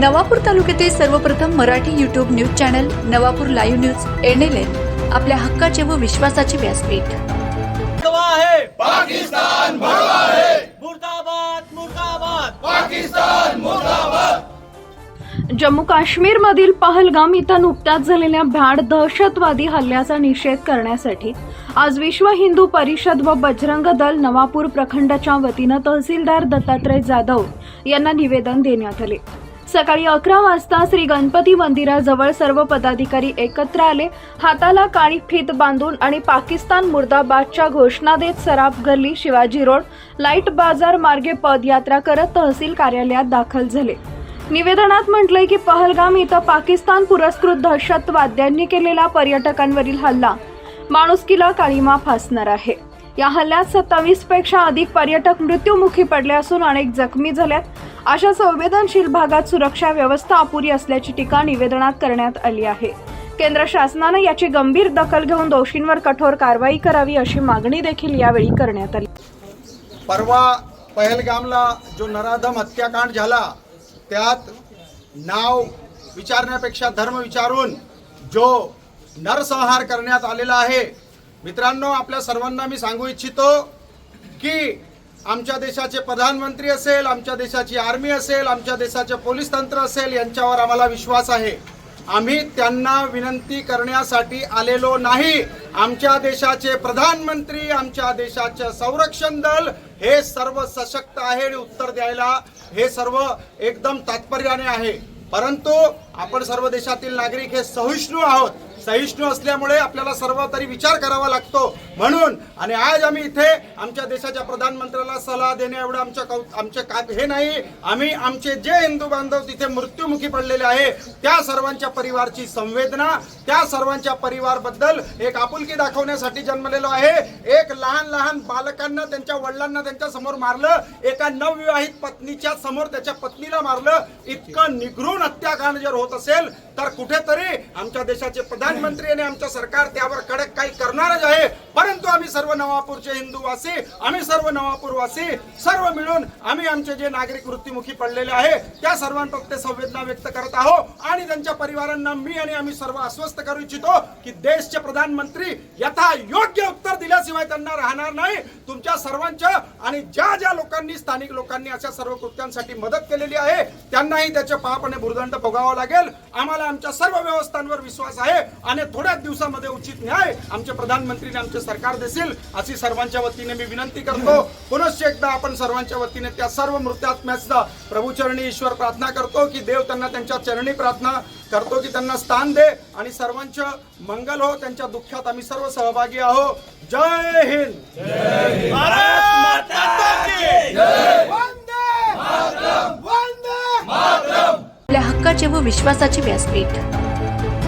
नवापूर तालुक्यातील सर्वप्रथम Marathi YouTube news channel Navapur live news N L N आपल्या हक्काचे व विश्वासाचे व्यासपीठ. है पाकिस्तान है मुर्दाबाद. जम्मू काश्मीरमधील पहलगाम इथं नुकत्याच झालेल्या भ्याड दहशतवादी हल्ल्याचा निषेध करण्यासाठी आज विश्व हिंदू परिषद व बजरंग दल नवापूर प्रखंडच्या वतीनं तहसीलदार दत्तात्रय जाधव यांना निवेदन देण्यात आले. सकाळी अकरा वाजता श्री गणपती मंदिराजवळ सर्व पदाधिकारी एकत्र आले. हाताला काळी फीत बांधून आणि पाकिस्तान मुर्दाबादच्या घोषणा देत सराफ गल्ली शिवाजी रोड लाइट बाजार मार्गे पदयात्रा करत तहसील कार्यालयात दाखल झाले. निवेदनात म्हटलंय की पहलगाम इथं पाकिस्तान पुरस्कृत दहशतवाद्यांनी केलेला पर्यटकांवरील हल्ला. माणुसकीला काळीमा फासणार आहे. या हल्ल्यात सत्तावीसपेक्षा अधिक पर्यटक मृत्युमुखी पडले असून अनेक जखमी झाल्यात. अशा संवेदनशील भागात सुरक्षा व्यवस्था अपुरी असल्याची टीका निवेदनात करण्यात आली आहे. केंद्र शासनानं याची गंभीर दखल घेऊन दोषींवर कठोर कारवाई करावी अशी मागणी देखील यावेळी करण्यात आली. परवा पहलगामला जो नराधम हत्याकांड झाला त्यात नाव विचारण्यापेक्षा धर्म विचारून जो नरसंहार करण्यात आलेला आहे मित्रांनो आपल्या सर्वांना मी सांगू इच्छितो की आमच्या देशाचे प्रधानमंत्री असेल आमच्या देशाची आर्मी असेल आमच्या देशाचे पोलीस तंत्र असेल यांच्यावर आम्हाला विश्वास आहे. आम्ही त्यांना विनंती करण्यासाठी आलेलो नाही. आमच्या देशाचे प्रधानमंत्री आमच्या देशाचे संरक्षण दल हे सर्व सशक्त आहे आणि उत्तर द्यायला हे सर्व एकदम तात्पर्याने आहे. परंतु आपण सर्व देशातील नागरिक हे सहिष्णू आहोत. सहिष्णू असल्यामुळे आपल्याला सर्व तरी विचार करावा लागतो. म्हणून आणि आज आम्ही इथे आमच्या देशाच्या प्रधानमंत्र्याला सल्ला देणे एवढं आमच्या कौ आमचे का हे नाही. आम्ही आमचे जे हिंदू बांधव तिथे मृत्युमुखी पडलेले आहे त्या सर्वांच्या परिवारची संवेदना त्या सर्वांच्या परिवारबद्दल एक आपुलकी दाखवण्यासाठी जन्मलेलो आहे. एक लहान लहान बालकांना त्यांच्या वडिलांना त्यांच्यासमोर मारलं एका नवविवाहित पत्नीच्या समोर त्याच्या पत्नीला मारलं. इतकं निघरून हत्याकांड जर होत असेल तर कुठेतरी आमच्या देशाचे प्रधान प्रधानमंत्री आणि आमचं सरकार त्यावर कडक काही करणारच आहे. सर्व नवापूरचे हिंदूवासी आम्ही सर्व नवापूरवासी सर्व मिळून आम्ही आमचे जे नागरिक मृत्युमुखी पडलेले आहे त्या सर्वांप्रत्ये संवेदना व्यक्त करत आहोत. आणि त्यांच्या परिवारांना मी आणि आम्ही सर्व आश्वस्त करू इच्छितो की देशचे प्रधानमंत्री यथा योग्य उत्तर दिल्याशिवाय त्यांना राहणार नाही. तुमच्या सर्वांच्या आणि ज्या ज्या लोकांनी स्थानिक लोकांनी अशा सर्व कृत्यांसाठी मदत केलेली आहे त्यांनाही त्याचे आणि भुर्दंड भोगावा लागेल. आम्हाला आमच्या सर्व व्यवस्थांवर विश्वास आहे. आणि थोड्याच दिवसामध्ये उचित न्याय आमचे प्रधानमंत्री आणि आमचे सरकार देशील असतील अशी सर्वांच्या वतीने मी विनंती करतो. पुनश्च एकदा आपण सर्वांच्या वतीने त्या सर्व मृत्यात्म्याचा प्रभूचरणी ईश्वर प्रार्थना करतो की देव त्यांना त्यांच्या चरणी प्रार्थना करतो की त्यांना स्थान दे आणि सर्वांचं मंगल हो त्यांच्या दुःखात आम्ही सर्व सहभागी आहो जय हिंद. आपल्या हक्काचे व विश्वासाचे व्यासपीठ.